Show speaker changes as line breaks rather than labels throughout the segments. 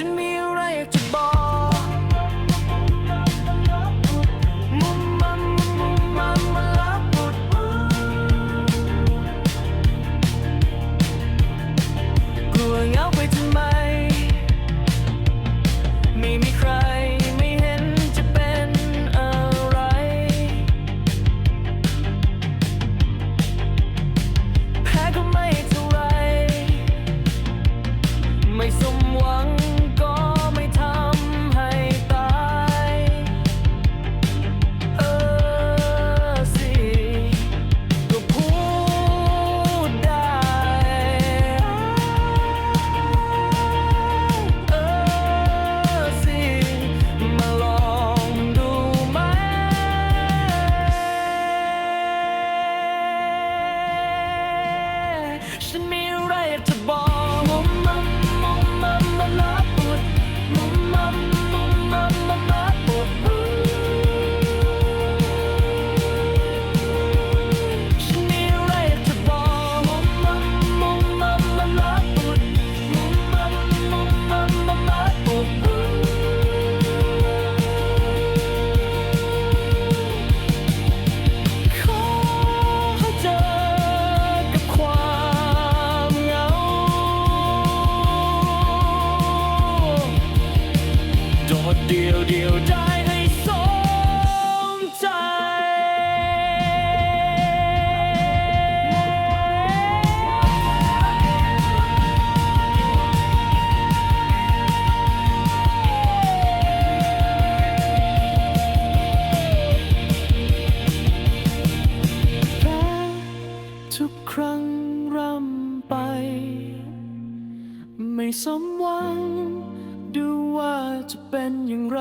watching me ball. ร่ำไป ไม่สมหวัง ดูว่าจะเป็นอย่างไร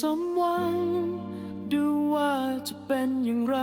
สมหวัง ดูว่าจะเป็นอย่างไร